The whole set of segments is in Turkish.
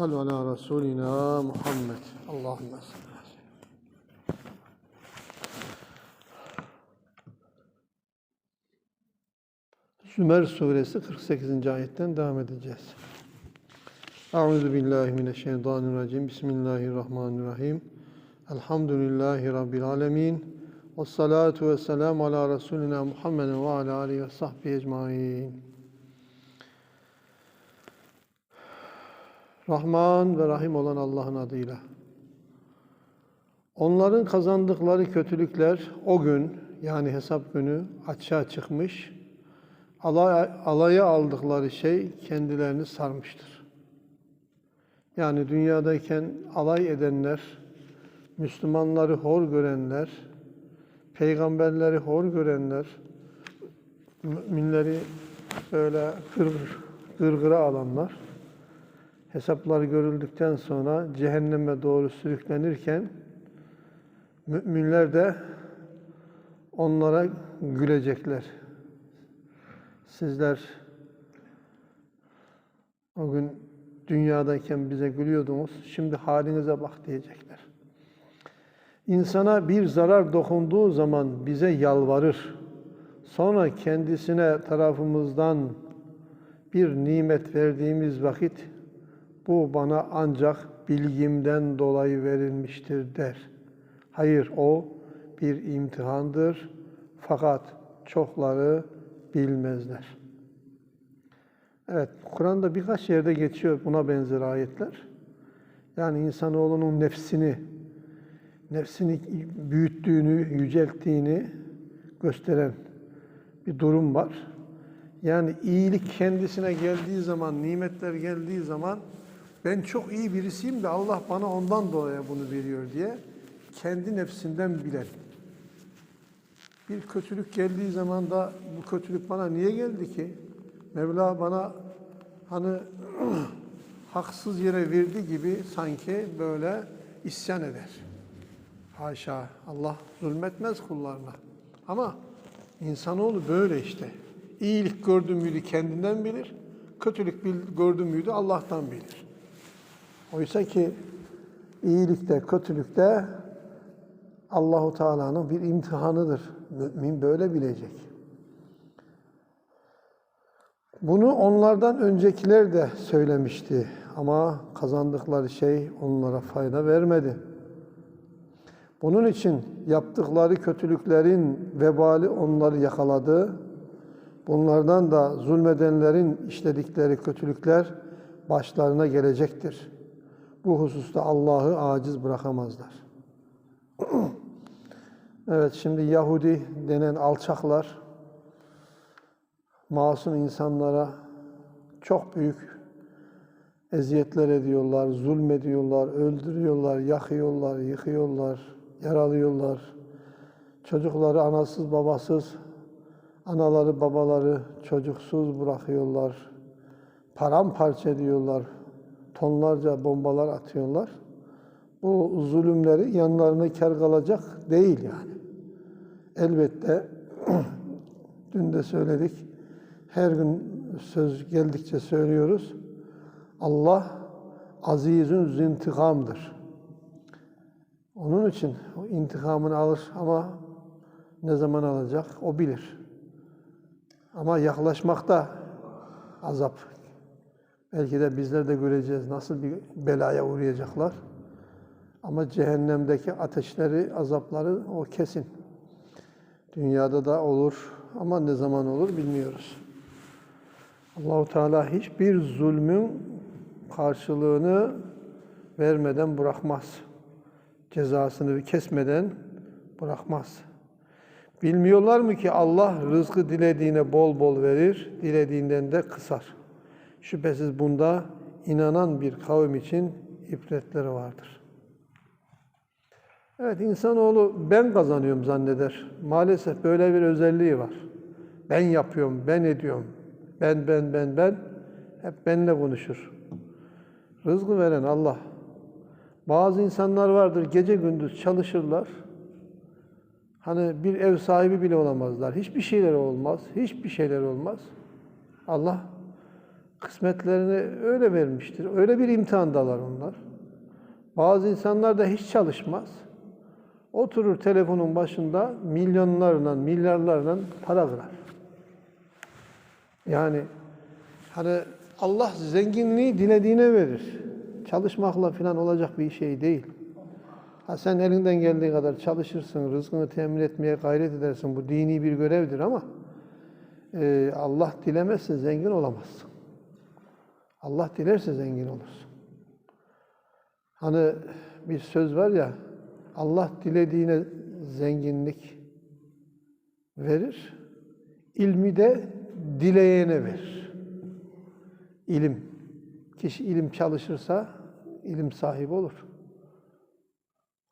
Sallu ala Resulina Muhammed. Allahümme. Zümer suresi 48. ayetten devam edeceğiz. Euzu billahi mineşşeytanirracim. Bismillahirrahmanirrahim. Elhamdülillahi rabbil alamin. Ves salatu vesselam ala Resulina Muhammedin ve ala alihi ve sahbihi ecmaîn. Rahman ve Rahim olan Allah'ın adıyla. Onların kazandıkları kötülükler o gün yani hesap günü açığa çıkmış. Alay, alaya aldıkları şey kendilerini sarmıştır. Yani dünyadayken alay edenler, Müslümanları hor görenler, peygamberleri hor görenler, müminleri böyle gırgır, gırgıra alanlar, hesaplar görüldükten sonra cehenneme doğru sürüklenirken müminler de onlara gülecekler. Sizler o gün dünyadayken bize gülüyordunuz, şimdi halinize bak diyecekler. İnsana bir zarar dokunduğu zaman bize yalvarır. Sonra kendisine tarafımızdan bir nimet verdiğimiz vakit bu bana ancak bilgimden dolayı verilmiştir der. Hayır o bir imtihandır fakat çokları bilmezler. Evet, Kur'an'da birkaç yerde geçiyor buna benzer ayetler. Yani insanoğlunun nefsini, nefsini büyüttüğünü, yücelttiğini gösteren bir durum var. Yani iyilik kendisine geldiği zaman, nimetler geldiği zaman ben çok iyi birisiyim de Allah bana ondan dolayı bunu veriyor diye kendi nefsinden bilen. Bir kötülük geldiği zaman da bu kötülük bana niye geldi ki? Mevla bana hani haksız yere verdi gibi sanki böyle isyan eder. Haşa Allah zulmetmez kullarına. Ama insanoğlu böyle işte. İyilik gördüğü müydü kendinden bilir, kötülük gördüğü müydü Allah'tan bilir. Oysa ki iyilikte, kötülükte Allahu Teala'nın bir imtihanıdır. Mümin böyle bilecek. Bunu onlardan öncekiler de söylemişti ama kazandıkları şey onlara fayda vermedi. Bunun için yaptıkları kötülüklerin vebali onları yakaladı. Bunlardan da zulmedenlerin işledikleri kötülükler başlarına gelecektir. Bu hususta Allah'ı aciz bırakamazlar. evet şimdi Yahudi denen alçaklar masum insanlara çok büyük eziyetler ediyorlar, zulmediyorlar, öldürüyorlar, yakıyorlar, yıkıyorlar, yaralıyorlar. Çocukları anasız babasız, anaları babaları çocuksuz bırakıyorlar. Paramparça ediyorlar, tonlarca bombalar atıyorlar. Bu zulümleri yanlarına kar kalacak değil yani. Elbette dün de söyledik, her gün söz geldikçe söylüyoruz. Allah azizün zintikamdır. Onun için o intikamını alır ama ne zaman alacak o bilir. Ama yaklaşmakta azap. Belki de bizler de göreceğiz nasıl bir belaya uğrayacaklar. Ama cehennemdeki ateşleri, azapları o kesin. Dünyada da olur ama ne zaman olur bilmiyoruz. Allahu Teala hiçbir zulmün karşılığını vermeden bırakmaz. Cezasını kesmeden bırakmaz. Bilmiyorlar mı ki Allah rızkı dilediğine bol bol verir, dilediğinden de kısar. Şüphesiz bunda inanan bir kavim için ibretleri vardır. Evet insanoğlu ben kazanıyorum zanneder. Maalesef böyle bir özelliği var. Ben yapıyorum, ben ediyorum. Ben, ben, ben, ben. Hep benle konuşur. Rızkı veren Allah. Bazı insanlar vardır gece gündüz çalışırlar. Hani bir ev sahibi bile olamazlar. Hiçbir şeyler olmaz. Hiçbir şeyler olmaz. Allah Kısmetlerini öyle vermiştir. Öyle bir imtihandalar onlar. Bazı insanlar da hiç çalışmaz. Oturur telefonun başında milyonlarla, milyarlarla para kırar. Yani hani Allah zenginliği dilediğine verir. Çalışmakla falan olacak bir şey değil. Ha sen elinden geldiği kadar çalışırsın, rızkını temin etmeye gayret edersin. Bu dini bir görevdir ama e, Allah dilemezse zengin olamazsın. Allah dilerse zengin olursun. Hani bir söz var ya, Allah dilediğine zenginlik verir, ilmi de dileyene verir. İlim. Kişi ilim çalışırsa ilim sahibi olur.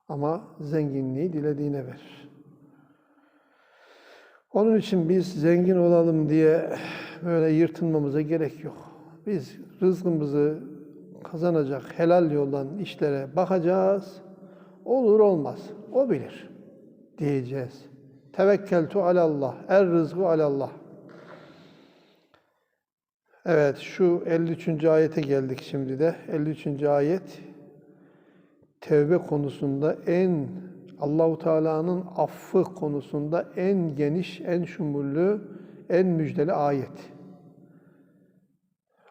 Ama zenginliği dilediğine verir. Onun için biz zengin olalım diye böyle yırtınmamıza gerek yok. Biz rızkımızı kazanacak helal yoldan işlere bakacağız. Olur olmaz. O bilir diyeceğiz. Tevekkeltu alallah. Er rızkı alallah. Evet şu 53. ayete geldik şimdi de. 53. ayet tevbe konusunda en Allahu Teala'nın affı konusunda en geniş, en şumullü, en müjdeli ayet.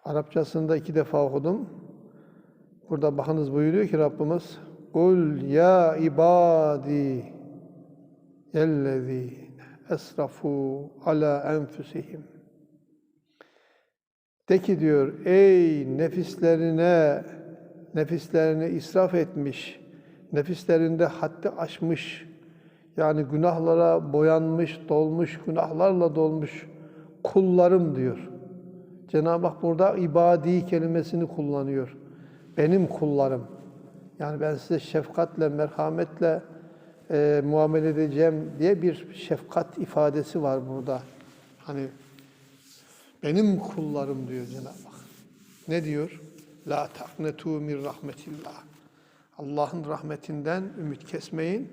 Arapçasında iki defa okudum. Burada bakınız buyuruyor ki Rabbimiz Kul ya ibadi ellezine esrafu ala enfusihim de ki diyor ey nefislerine nefislerini israf etmiş, nefislerinde haddi aşmış, yani günahlara boyanmış, dolmuş, günahlarla dolmuş kullarım diyor. Cenab-ı Hak burada ibadi kelimesini kullanıyor. Benim kullarım. Yani ben size şefkatle, merhametle e, muamele edeceğim diye bir şefkat ifadesi var burada. Hani benim kullarım diyor Cenab-ı Hak. Ne diyor? La taknetu min rahmetillah. Allah'ın rahmetinden ümit kesmeyin.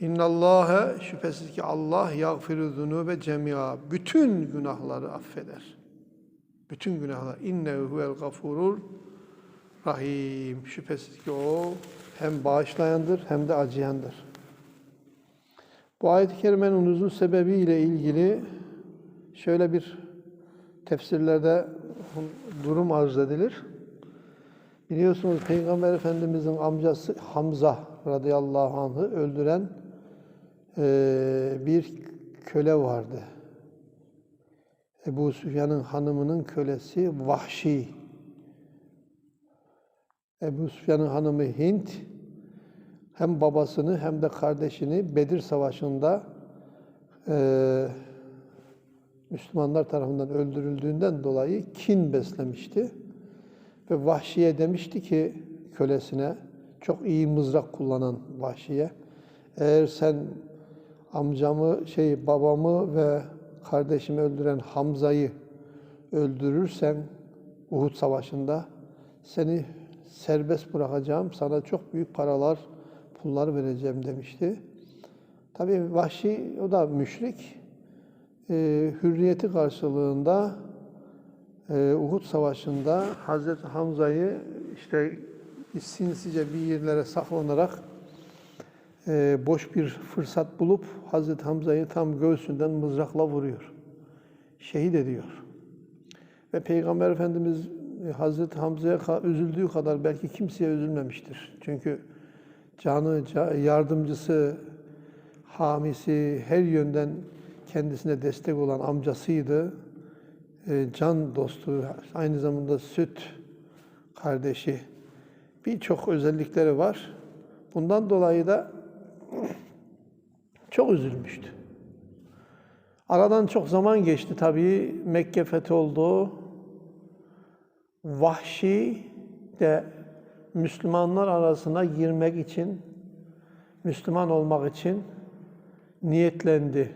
İnnallâhe şüphesiz ki Allah yağfiru zunube cemia. Bütün günahları affeder. Bütün günahlar. İnnehu huvel gafurur rahim. Şüphesiz ki o hem bağışlayandır hem de acıyandır. Bu ayet-i kerimenin uzun sebebiyle ilgili şöyle bir tefsirlerde durum arz edilir. Biliyorsunuz Peygamber Efendimizin amcası Hamza radıyallahu anh'ı öldüren bir köle vardı. Ebu Süfyan'ın hanımının kölesi Vahşi. Ebu Süfyan'ın hanımı Hint hem babasını hem de kardeşini Bedir Savaşı'nda e, Müslümanlar tarafından öldürüldüğünden dolayı kin beslemişti. Ve Vahşi'ye demişti ki kölesine, çok iyi mızrak kullanan Vahşi'ye, eğer sen amcamı, şey babamı ve kardeşimi öldüren Hamza'yı öldürürsen Uhud Savaşı'nda seni serbest bırakacağım, sana çok büyük paralar, pullar vereceğim demişti. Tabii Vahşi, o da müşrik. Ee, hürriyeti karşılığında e, Uhud Savaşı'nda Hazreti Hamza'yı işte sinsice bir yerlere saklanarak e, boş bir fırsat bulup Hazreti Hamza'yı tam göğsünden mızrakla vuruyor. Şehit ediyor. Ve Peygamber Efendimiz e, Hazreti Hamza'ya üzüldüğü kadar belki kimseye üzülmemiştir. Çünkü canı, yardımcısı, hamisi, her yönden kendisine destek olan amcasıydı. E, can dostu, aynı zamanda süt kardeşi. Birçok özellikleri var. Bundan dolayı da çok üzülmüştü. Aradan çok zaman geçti tabii. Mekke fethi oldu. Vahşi de Müslümanlar arasına girmek için, Müslüman olmak için niyetlendi.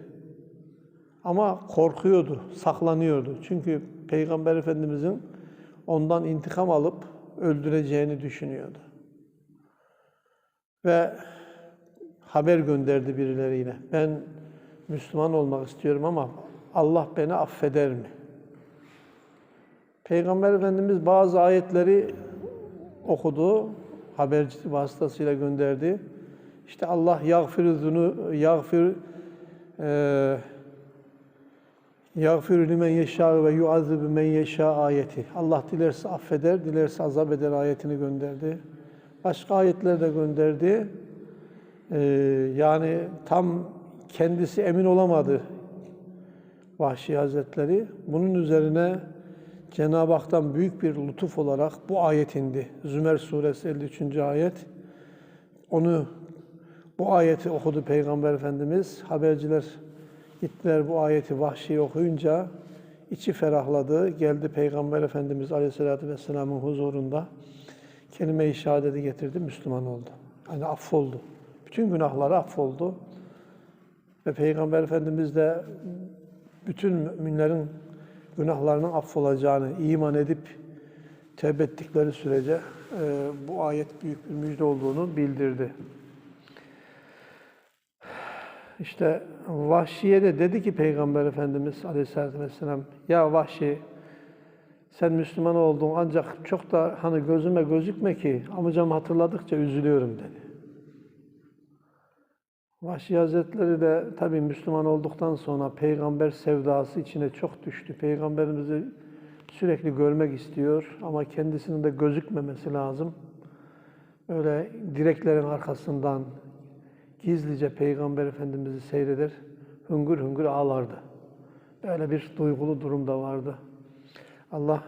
Ama korkuyordu, saklanıyordu. Çünkü Peygamber Efendimizin ondan intikam alıp öldüreceğini düşünüyordu. Ve haber gönderdi birileriyle. Ben Müslüman olmak istiyorum ama Allah beni affeder mi? Peygamber Efendimiz bazı ayetleri okudu, haberci vasıtasıyla gönderdi. İşte Allah yagfir zunu yagfir eee yagfir limen yeşâ ve yuazzibu men yeşâ ayeti. Allah dilerse affeder, dilerse azap eder ayetini gönderdi. Başka ayetler de gönderdi. Eee, yani tam kendisi emin olamadı Vahşi Hazretleri. Bunun üzerine Cenab-ı Hak'tan büyük bir lütuf olarak bu ayet indi. Zümer suresi 53. ayet. Onu bu ayeti okudu Peygamber Efendimiz. Haberciler gittiler bu ayeti vahşi okuyunca içi ferahladı. Geldi Peygamber Efendimiz Aleyhisselatü Vesselam'ın huzurunda kelime-i şehadeti getirdi, Müslüman oldu. Yani affoldu. Bütün günahları affoldu. Ve Peygamber Efendimiz de bütün müminlerin günahlarının affolacağını iman edip tevbe ettikleri sürece e, bu ayet büyük bir müjde olduğunu bildirdi. İşte Vahşi'ye de dedi ki Peygamber Efendimiz Aleyhisselatü Vesselam ya Vahşi sen Müslüman oldun ancak çok da hani gözüme gözükme ki amcamı hatırladıkça üzülüyorum dedi. Vahşi Hazretleri de tabi Müslüman olduktan sonra peygamber sevdası içine çok düştü. Peygamberimizi sürekli görmek istiyor ama kendisinin de gözükmemesi lazım. Öyle direklerin arkasından gizlice Peygamber Efendimiz'i seyreder, hüngür hüngür ağlardı. Böyle bir duygulu durum da vardı. Allah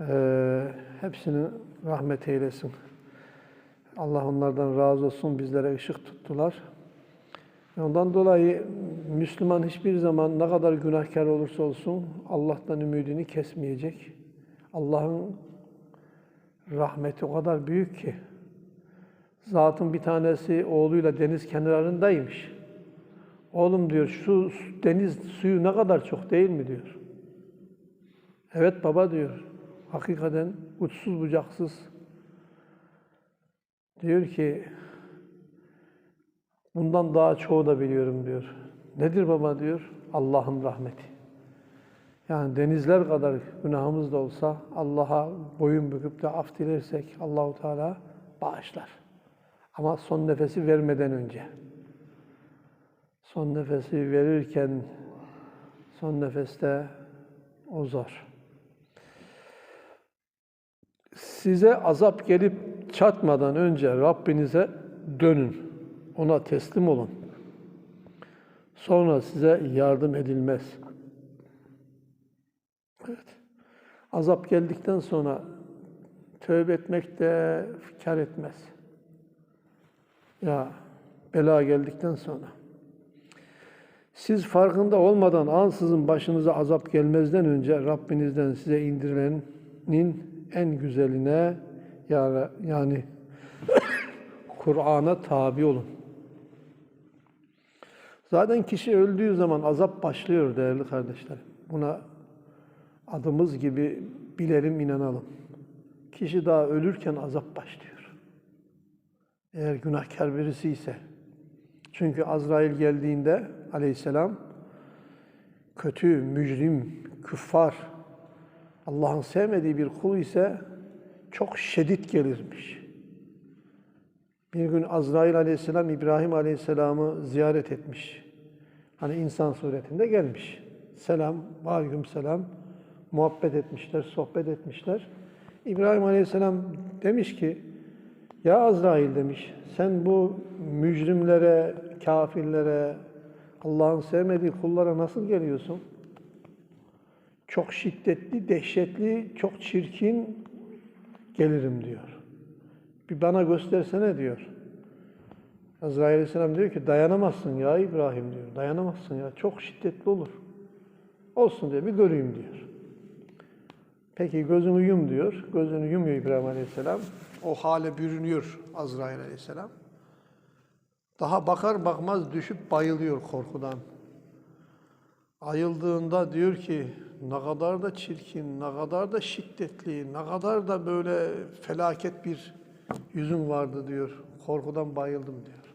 eee hepsini rahmet eylesin. Allah onlardan razı olsun, bizlere ışık tuttular. Ondan dolayı Müslüman hiçbir zaman ne kadar günahkar olursa olsun Allah'tan ümidini kesmeyecek. Allah'ın rahmeti o kadar büyük ki. Zatın bir tanesi oğluyla deniz kenarındaymış. Oğlum diyor şu deniz suyu ne kadar çok değil mi diyor. Evet baba diyor. Hakikaten uçsuz bucaksız. Diyor ki Bundan daha çoğu da biliyorum diyor. Nedir baba diyor? Allah'ın rahmeti. Yani denizler kadar günahımız da olsa Allah'a boyun büküp de af dilersek Allahu Teala bağışlar. Ama son nefesi vermeden önce. Son nefesi verirken son nefeste o zor. Size azap gelip çatmadan önce Rabbinize dönün. Ona teslim olun. Sonra size yardım edilmez. Evet. Azap geldikten sonra tövbe etmek de kar etmez. Ya bela geldikten sonra. Siz farkında olmadan ansızın başınıza azap gelmezden önce Rabbinizden size indirilenin en güzeline yani Kur'an'a tabi olun. Zaten kişi öldüğü zaman azap başlıyor değerli kardeşlerim. Buna adımız gibi bilelim, inanalım. Kişi daha ölürken azap başlıyor. Eğer günahkar birisi ise. Çünkü Azrail geldiğinde aleyhisselam kötü, mücrim, küffar, Allah'ın sevmediği bir kul ise çok şiddet gelirmiş. Bir gün Azrail aleyhisselam İbrahim aleyhisselamı ziyaret etmiş. Hani insan suretinde gelmiş. Selam, aleyküm selam. Muhabbet etmişler, sohbet etmişler. İbrahim aleyhisselam demiş ki, ya Azrail demiş, sen bu mücrimlere, kafirlere, Allah'ın sevmediği kullara nasıl geliyorsun? Çok şiddetli, dehşetli, çok çirkin gelirim diyor. Bir bana göstersene diyor. Azrail Aleyhisselam diyor ki dayanamazsın ya İbrahim diyor. Dayanamazsın ya. Çok şiddetli olur. Olsun diyor. Bir göreyim diyor. Peki gözünü yum diyor. Gözünü yumuyor İbrahim Aleyhisselam. O hale bürünüyor Azrail Aleyhisselam. Daha bakar bakmaz düşüp bayılıyor korkudan. Ayıldığında diyor ki ne kadar da çirkin, ne kadar da şiddetli, ne kadar da böyle felaket bir yüzüm vardı diyor. Korkudan bayıldım diyor.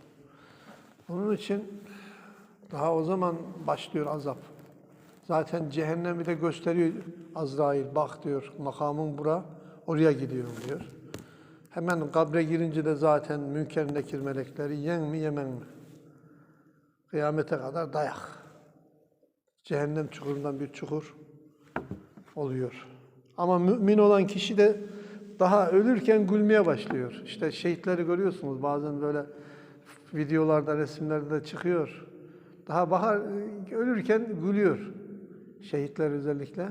Onun için daha o zaman başlıyor azap. Zaten cehennemi de gösteriyor Azrail. Bak diyor makamın bura, oraya gidiyorum diyor. Hemen kabre girince de zaten münker nekir melekleri yen mi yemen mi? Kıyamete kadar dayak. Cehennem çukurundan bir çukur oluyor. Ama mümin olan kişi de daha ölürken gülmeye başlıyor. İşte şehitleri görüyorsunuz bazen böyle videolarda, resimlerde de çıkıyor. Daha bahar ölürken gülüyor. Şehitler özellikle.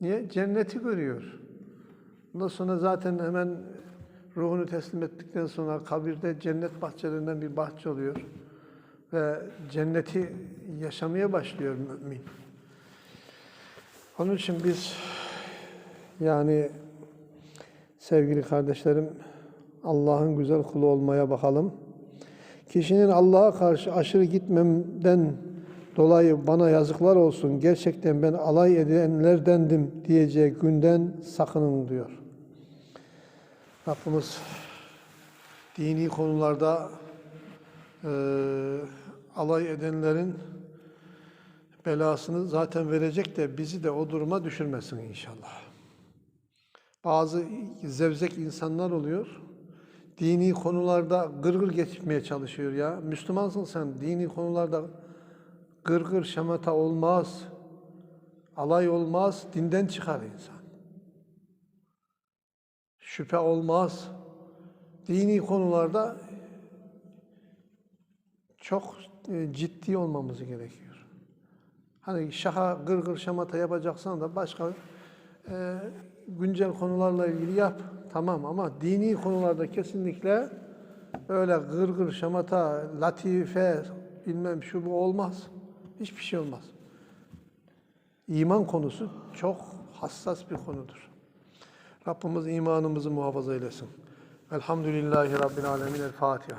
Niye? Cenneti görüyor. Ondan sonra zaten hemen ruhunu teslim ettikten sonra kabirde cennet bahçelerinden bir bahçe oluyor. Ve cenneti yaşamaya başlıyor mümin. Onun için biz yani sevgili kardeşlerim Allah'ın güzel kulu olmaya bakalım. Kişinin Allah'a karşı aşırı gitmemden dolayı bana yazıklar olsun. Gerçekten ben alay edenlerdendim diyeceği günden sakının diyor. Rabbimiz dini konularda eee, alay edenlerin belasını zaten verecek de bizi de o duruma düşürmesin inşallah. Bazı zevzek insanlar oluyor. Dini konularda gırgır geçmeye çalışıyor ya. Müslümansın sen. Dini konularda gırgır şamata olmaz. Alay olmaz. Dinden çıkar insan. Şüphe olmaz. Dini konularda çok e, ciddi olmamız gerekiyor. Hani şaha gırgır şamata yapacaksan da başka e, güncel konularla ilgili yap. Tamam ama dini konularda kesinlikle öyle gırgır şamata, latife, bilmem şu bu olmaz. Hiçbir şey olmaz. İman konusu çok hassas bir konudur. Rabbimiz imanımızı muhafaza eylesin. Elhamdülillahi Rabbil Alemin. El Fatiha.